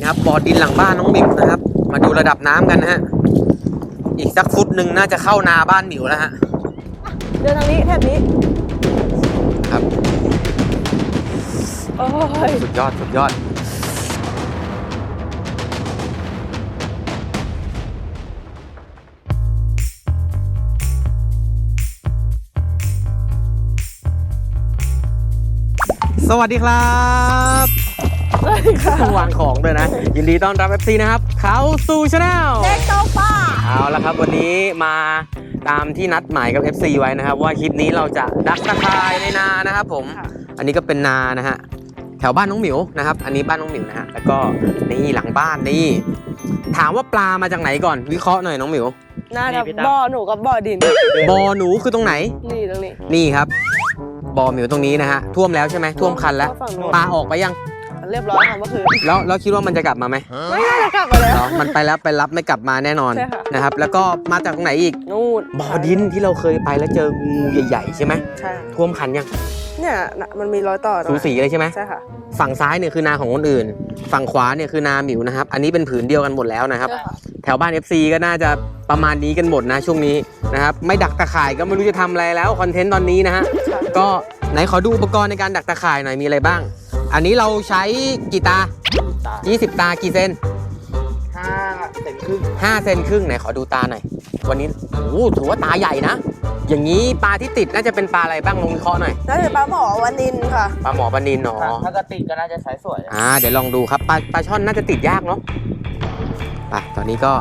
นะครับบ่อดินหลังบ้านน้องหมิวนะครับ มาดูระดับน้ำกันนะฮะอีกสักฟุตหนึ่งน่าจะเข้านาบ้านหมิวแล้วฮะเดินทางนี้แถบนี้ครับโอ้ยสุดยอดสุดยอดสวัสดีครับ สวัสดีค่ะวางของด้วยนะ ยินดีต้อนรับ FC นะครับ เขาสู่ชาแนลเด็กโตป้าเอาละครับ วันนี้มาตามที่นัดหมายกับ FC ไว้นะครับ ว่าคลิปนี้เราจะดักตะไคายในนานะครับผมค่ะอันนี้ก็เป็นนานะฮะแถวบ้านน้องหมิวนะครับ อันนี้บ้านน้องหมิวนะฮะแล้วก็นี่หลังบ้านนี่ถามว่าปลามาจากไหนก่อนวิเคราะห์หน่อยน้องหมิวน่าจะบ่อหนูกับบ่อดินบอหนูคือตรงไหน นี่ตรงนี้นี่ครับบอหมิวตรงนี้นะฮะท่วมแล้วใช่ไหมท่วมคันแล้วฝั่งนู้นปลาออกไปยัง เรียบร้อยค่ะเมื่อคืนแล้วแล้วคิดว่ามันจะกลับมาไหมไม่น่าจะกลับมาแล้วเนาะมันไปแล้วไปรับไม่กลับมาแน่นอนใช่ค่ะ นะครับ แล้วก็มาจากตรงไหนอีกนู่นบ่อดินที่เราเคยไปแล้วเจองูใหญ่ๆใช่ไหมใช่ท่วมคันยังเนี่ยน่ะมันมีรอยต่อตรงสูนั้นสีเลยใช่ไหมใช่ค่ะ ฝั่งซ้ายเนี่ยคือนาของคนอื่น ฝั่งขวาเนี่ยคือนาหมิวนะครับ อันนี้เป็นผืนเดียวกันหมดแล้วนะครับใช่ค่ะแถวบ้าน FC ก็น่าจะประมาณนี้กันหมดนะช่วงนี้นะครับไม่ดักตะข่ายก็ไม่รู้จะทำอะไรแล้วคอนเทนต์ตอนนี้นะฮะใช่ก็ไหนขอดูอุปกรณ์ในการดักตะข่ายหน่อยมีอะไรบ้าง อันนี้เราใช้กี่ตา20 ตากี่เซนห้าเซนครึ่ง5เซนครึ่งไหนขอดูตาหน่อย วันนี้โอ้โหถือว่าตาใหญ่นะ อย่างนี้ปลาที่ติดน่าจะเป็นปลาอะไรบ้างลองวิเคราะห์หน่อยน่าจะปลาหมอวันนินค่ะ ปลาหมอปลานินหนอ ถ้ากระติกก็น่าจะใช้สวยอ่าเดี๋ยวลองดูครับปลาปลาช่อนน่าจะติดยากเนาะไปตอนนี้ก็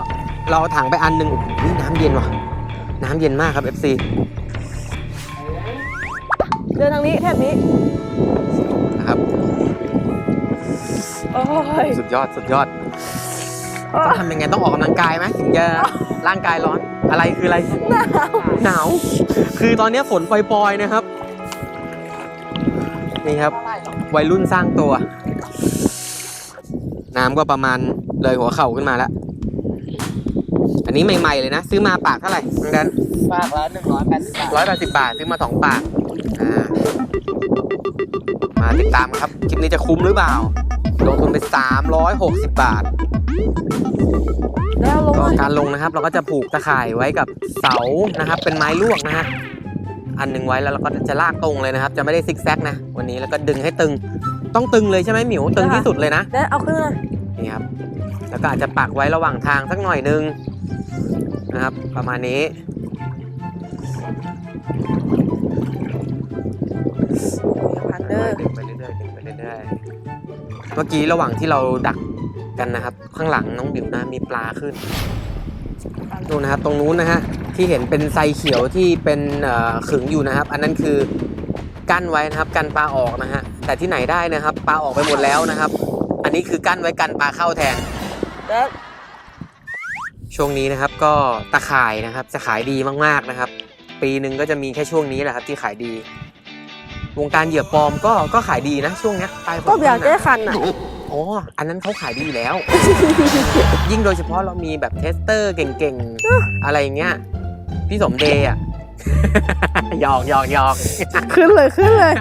เราเอาถังไปอันหนึ่งอุ๊ยน้ำเย็นว่ะ น้ำเย็นมากครับ FC เดินทางนี้แถบนี้ โอ้ยสุดยอดสุดยอดต้องทำยังไงต้องออกกำลังกายไหมถึงจะร่างกายร้อนอะไรคืออะไรหนาวหนาว คือตอนนี้ฝนปล่อยๆนะครับ นี่ครับ วัยรุ่นสร้างตัว น้ำก็ประมาณเลยหัวเข่าขึ้นมาแล้ว อันนี้ใหม่ๆเลยนะ ซื้อมาปากเท่าไหร่น้องแดนฝากละหนึ่งร้อยแปดสิบบาทร้อยแปดสิบบาทซื้อมาสองปากอ่ามาติดตามครับ คลิปนี้จะคุ้มหรือเปล่า ลงทุนไปสามร้อยหกสิบบาทแล้วลงก็มาการลงนะครับ เราก็จะผูกตะข่ายไว้กับเสานะครับ เป็นไม้ลวกนะฮะอันหนึ่งไว้แล้วเราก็จะลากตรงเลยนะครับ จะไม่ได้ซิกแซกนะ วันนี้แล้วก็ดึงให้ตึงต้องตึงเลยใช่ไหมหมิวตึงที่สุดเลยนะแล้วเอาขึ้นมานี่ครับแล้วก็อาจจะปักไว้ระหว่างทางสักหน่อยนึงนะครับ ประมาณนี้พันเดอร์ดึงไปเรื่อยๆดึงไปเรื่อยๆ เมื่อกี้ระหว่างที่เราดักกันนะครับ ข้างหลังน้องบิวนะมีปลาขึ้นดูนะครับ ตรงนู้นนะฮะที่เห็นเป็นไซเขียวที่เป็นขึงอยู่นะครับ อันนั้นคือกั้นไว้นะครับกันปลาออกนะฮะแต่ที่ไหนได้นะครับ ปลาออกไปหมดแล้วนะครับ อันนี้คือกั้นไว้กันปลาเข้าแทนช่วงนี้นะครับก็ตะข่ายนะครับจะขายดีมากๆนะครับ ปีหนึ่งก็จะมีแค่ช่วงนี้แหละครับที่ขายดี วงการเหยื่อปลอมก็ก็ขายดีนะช่วงเนี้ยปลายฝนก็อยากต้นหได้นาวคันอะ อ๋ออันนั้นเขาขายดีอยู่แล้ว ยิ่งโดยเฉพาะเรามีแบบเทสเตอร์เก่งๆ อะไรอย่างเงี้ยพี่สมเดย์อะ หยอกหยอกหยอกขึ้นเลยขึ้นเลย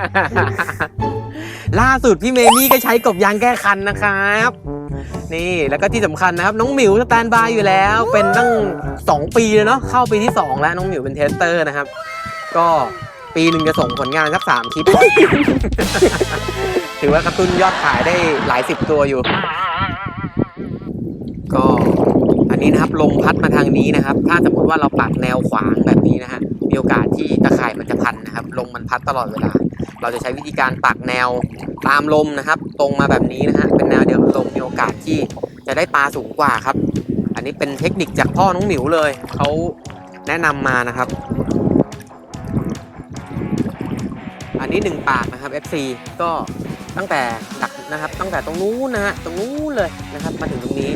ล่าสุดพี่เมมี่ก็ใช้กบยางแก้คันนะครับ นี่แล้วก็ที่สำคัญนะครับ น้องหมิวสแตนบายอยู่แล้ว เป็นตั้ง 2 ปีเลยเนาะเข้าปีที่ 2 แล้วน้องหมิวเป็นเทสเตอร์นะครับ ก็ ปีหนึ่งจะส่งผลงานสักสามคลิป ถือว่ากระตุ้นยอดขายได้หลายสิบตัวอยู่ ก็อันนี้นะครับลมพัดมาทางนี้นะครับ ถ้าสมมติว่าเราปักแนวขวางแบบนี้นะฮะมีโอกาสที่ตะข่ายมันจะพันนะครับลมมันพัดตลอดเวลา เราจะใช้วิธีการปักแนวตามลมนะครับ ตรงมาแบบนี้นะฮะเป็นแนวเดียวกับลมมีโอกาสที่จะได้ปลาสูงกว่าครับ อันนี้เป็นเทคนิคจากพ่อน้องหมิวเลยเขาแนะนำมานะครับ นนี้หนึ่งปากนะครับ FC ก็ตั้งแต่ดักนะครับ ตั้งแต่ตรงนู้นนะฮะตรงนู้นเลยนะครับ มาถึงตรงนี้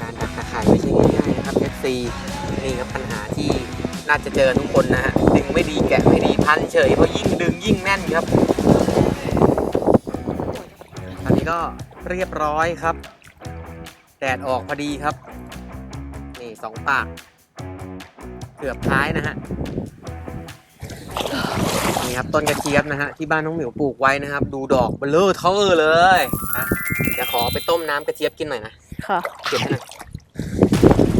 การดักตะข่ายไม่ใช่ง่ายๆนะครับ FC นี่ครับปัญหาที่น่าจะเจอทุกคนนะฮะดึงไม่ดีแกะไม่ดีพันเฉยเพราะยิ่งดึงยิ่งแน่นครับ ตอนนี้ก็เรียบร้อยครับ แดดออกพอดีครับ นี่สองปาก เกือบท้ายนะฮะ นี่ครับต้นกระเจี๊ยบนะฮะที่บ้านน้องหมิวปลูกไว้นะครับ ดูดอกเบลเลอร์เทอร์เลยนะจะขอไปต้มน้ำกระเจี๊ยบกินหน่อยนะค่ะ เก็บให้หน่อย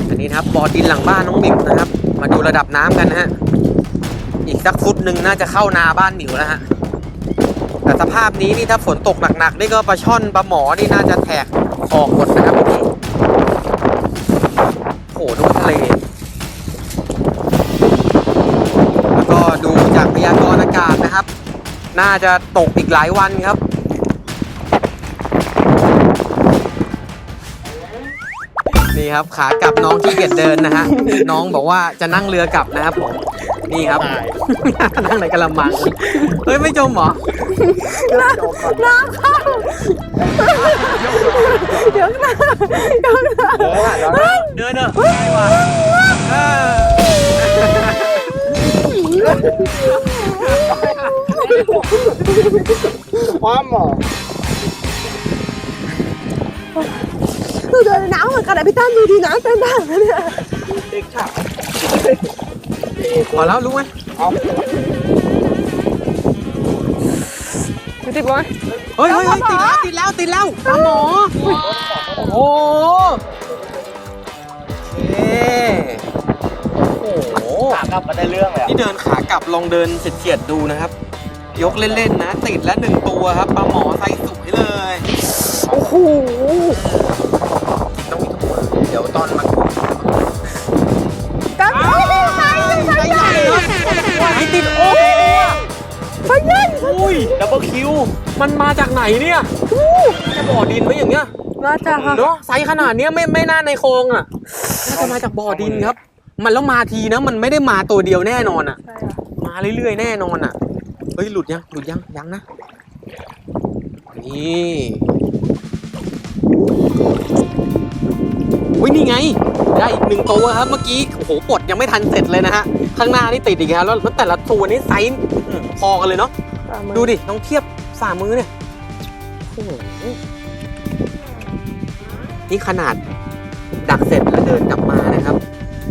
อันนี้นะครับบ่อดินหลังบ้านน้องหมิวนะครับ มาดูระดับน้ำกันนะฮะอีกสักฟุตหนึ่งน่าจะเข้านาบ้านหมิวแล้วฮะแต่สภาพนี้นี่ถ้าฝนตกหนักๆนี่ก็ปลาช่อนปลาหมอนี่น่าจะแตกออกหมดนะครับวันนี้โอ้โหดูทะเล แล้วก็ดู จากพยากรณ์อากาศนะครับ น่าจะตกอีกหลายวันครับ นี่ครับขากลับน้องขี้เกียจเดินนะฮะ น้องบอกว่าจะนั่งเรือกลับนะครับผม นี่ครับ นั่งในกระมัง เฮ้ย ไม่จมเหรอ น้ำเข้าเดี๋ยวนะเดี๋ยวนะเออว่ะเดี๋ยวนะเดินเถอะได้ว่ะเออ ความเหรอดูเดินในน้ำเหมือนกันนะพี่ตั้มดูดีน้ำเต็มบ้านเลยเนี่ยเด็กค่ะพอแล้วรู้ไหมเอาดูติดไหมเฮ้ยเฮ้ยเฮ้ยติดแล้วติดแล้วติดแล้วปลาหมอโอ้โหเอ๊โอ้โห ขากลับมาได้เรื่องเลยอะนี่เดินขากลับลองเดินเฉียดๆดูนะครับ ยกเล่นๆนะ ติดแล้วหนึ่งตัวครับปลาหมอไซส์สวยเลย โอ้โหต้องมีตัวเดี๋ยวตอนมาตั้มอ้าวไฟไฟไซส์ใหญ่เลยไอ้ติดโอ้ไฟใหญ่อุ้ยดับเบิลคิวมันมาจากไหนเนี่ยจะบ่อดินไหมอย่างเงี้ยน่าจะค่ะเนาะไซส์ขนาดเนี้ยไม่ไม่น่าในโครงอะน่าจะมาจากบ่อดินครับ มันแล้วมาทีนะ มันไม่ได้มาตัวเดียวแน่นอนอะ ใช่ค่ะมาเรื่อยๆแน่นอนอะ เฮ้ยหลุดยังหลุดยังยังนะ นี่อุ้ยนี่ไง ได้อีกหนึ่งตัวครับเมื่อกี้โอ้โหปลดยังไม่ทันเสร็จเลยนะฮะ ข้างหน้านี่ติดอีกแล้วแล้วแล้วแต่ละตัวนี่ไซส์อืมพอกันเลยเนาะ ตามมาดูดิลองเทียบฝ่ามือเนี่ยโอ้โหนี่ขนาดดักเสร็จแล้วเดินกลับมานะครับ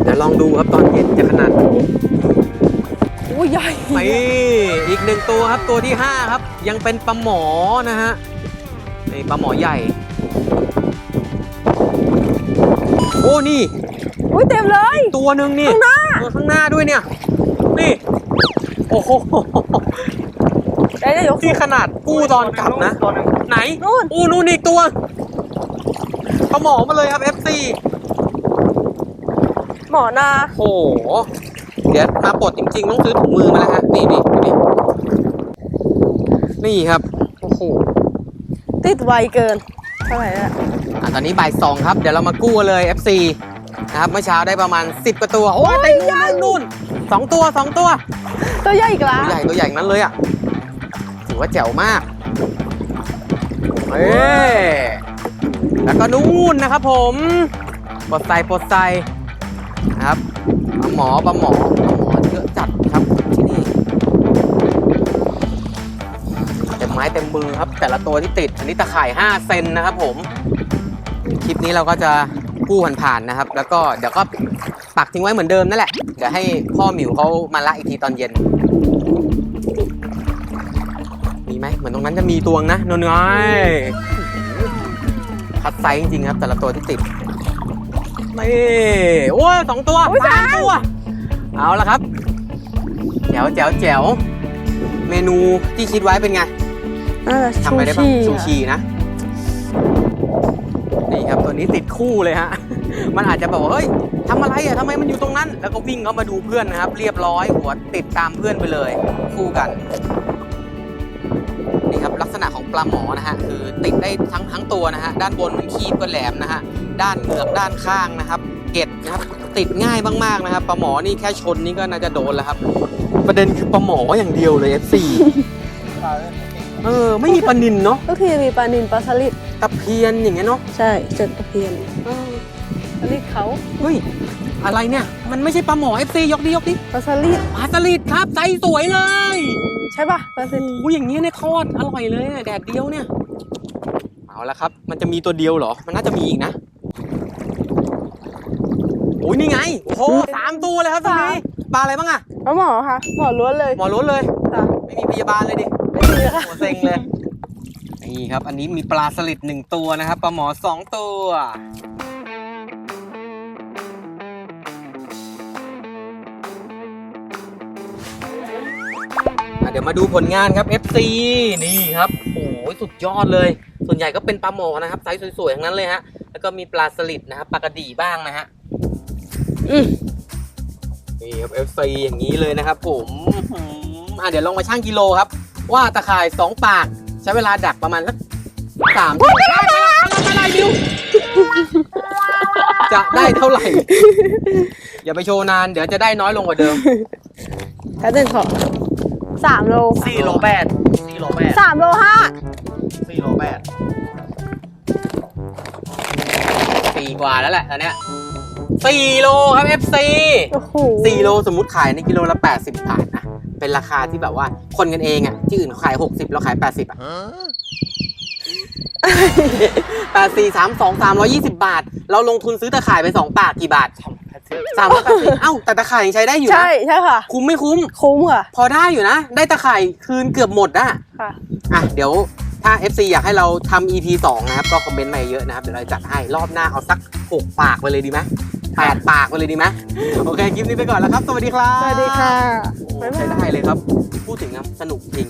เดี๋ยวลองดูครับตอนเย็นจะขนาดไหนโอ้ยใหญ่ไปอีกหนึ่งตัวครับตัวที่ห้าครับ ยังเป็นปลาหมอนะฮะนี่ปลาหมอใหญ่ โอ้นี่อุ้ยเต็มเลย ตัวหนึ่งนี่ข้างหน้าตัวข้างหน้าด้วยเนี่ย นี่ โอ้โหได้ได้ยกที่ขนาดกู้ตอนกลับนะตัวหนึ่งไหน นู่นอู้นู่นอีกตัวปลาหมอมาเลยครับ FC หมอนาโอ้โห เดี๋ยวมาปลดจริงๆ ต้องซื้อถุงมือมาแล้วฮะ นี่นี่นี่นี่ครับ โอ้โห ติดไวเกินเท่าไหร่ละอะตอนนี้บ่ายสองครับ เดี๋ยวเรามากู้กันเลย FC นะครับ เมื่อเช้าได้ประมาณ 10กว่าตัว โอ้ยเต็มนู่นนู่นสองตัวสองตัว ตัวใหญ่อีกแล้ตัววใหญ่ตัวใหญ่ทั้งนั้นเลยอะ ถือว่าแจ๋วมาก เอ้แล้วก็นู่นนะครับผม ปลดใส่ปลดใส่นะ ครับปลาหมอปลาหมอปลาหมอเยอะจัดครับที่นี่เต็มไม้เต็มมือครับ แต่ละตัวที่ติด อันนี้ตะข่าย 5 เซนนะครับผม คลิปนี้เราก็จะกู้ผ่านๆนะครับ แล้วก็เดี๋ยวก็ปักทิ้งไว้เหมือนเดิมนั่นแหละ เดี๋ยวให้พ่อหมิวเขามาละอีกทีตอนเย็น มีไหมเหมือนตรงนั้นจะมีตวงนะนนไงคัดไซส์จริงๆครับ แต่ละตัวที่ติด นี่โอ้ยสองตัวสามตัว เอาละครับ แจ๋วแจ๋วแจ๋วเมนูที่คิดไว้เป็นไงน่าจะทำไปได้ปะชูชูชีชีนะ นี่ครับตัวนี้ติดคู่เลยฮะ มันอาจจะแบบว่าเฮ้ยทำอะไรอะทำไมมันอยู่ตรงนั้น แล้วก็วิ่งเข้ามาดูเพื่อนนะครับ เรียบร้อยหัวติดตามเพื่อนไปเลย คู่กัน นี่ครับลักษณะของปลาหมอนะฮะคือติดได้ทั้งทั้งตัวนะฮะด้านบนมันคีบก็แหลมนะฮะด้านเหงือกด้านข้างนะครับ เกล็ดนะครับติดง่ายมากๆนะครับปลาหมอนี่แค่ชนนี่ก็น่าจะโดนแล้วครับ ประเด็นคือปลาหมออย่างเดียวเลย F4 เออไม่มีปลานินเนาะทุกทีมีปลานินปลาสลิดตะเพียนอย่างเงี้ยเนาะใช่เจ็ดตะเพียนเออสลิดเขาเฮ้ยอะไรเนี่ย มันไม่ใช่ปลาหมอ FC ยกดิยกดิปลาสลิดปลาสลิดครับไซส์สวยเลย ใช่ป่ะปลาสลิดโอ้ยอย่างเงี้ยเนี่ยทอดอร่อยเลยเนี่ยแดดเดียวเนี่ย เอาละครับ มันจะมีตัวเดียวเหรอ มันน่าจะมีอีกนะโอ้ยนี่ไง โอ้โหสามตัวเลยครับตรงนี้ปลาอะไรบ้างอะปลาหมอค่ะ หมอล้วนเลย หมอล้นเลยค่ะไม่มีพยาบาลเลยดิ ไม่มีค่ะหัวเซ็งเลยนนี่ครับ อันนี้มีปลาสลิดหนึ่งตัวนะครับ ปลาหมอสองตัว เดี๋ยวมาดูผลงานครับ FC นี่ครับโอ้โหสุดยอดเลย ส่วนใหญ่ก็เป็นปลาหมอนะครับไซส์สวยๆทั้งนั้นเลยฮะแล้วก็มีปลาสลิดนะครับปลากระดีบ้างนะฮะอืมนี่ครับ FC อย่างนี้เลยนะครับ ผมอื้อหืออะเดี๋ยวลองมาชั่งกิโลครับ ว่าตะข่ายสองปาก ใช้เวลาดักประมาณสักสามชั่วโมงไม่ได้ไม่ได้ไม่ได้บิวจะได้เท่าไหร่ อย่าไปโชว์นาน เดี๋ยวจะได้น้อยลงกว่าเดิมแค่หนึ่งขอ สามโลสี่โลแปดสี่โลแปดสามโลห้าสี่โลแปดสี่กว่าแล้วแหละตอนเนี้ยสี่โลครับ FC โอ้โหสี่โลสมมติขายในกิโลละ80บาทนะเป็นราคาที่แบบว่าคนกันเองอะ่ะ ที่อื่นเขาขาย60เราขาย80อะแปดสี่สามสองสามร้อยี่สิบบาท เราลงทุนซื้อตะข่ายไปสองปากกี่บาท สามร้อยแปดสิบเอ้าแต่ตะข่ายยังใช้ได้อยู่นะใช่ใช่ค่ะ คุ้มไม่คุ้ม คุ้มค่ะ พอได้อยู่นะ ได้ตะข่ายคืนเกือบหมดอะค่ะ อะ เดี๋ยวถ้า FC อยากให้เราทำ EP 2 นะครับ ก็คอมเมนต์มาเยอะนะครับ เดี๋ยวเราจัดให้รอบหน้าเอาสัก 6 ปากไปเลยดีไหมแปดปากไปเลยดีไหมโอเค คลิปนี้ไปก่อนแล้วครับ สวัสดีครับสวัสดีค่ะ โอ้ใช้ได้เลยครับ พูดถึงนะสนุกจริง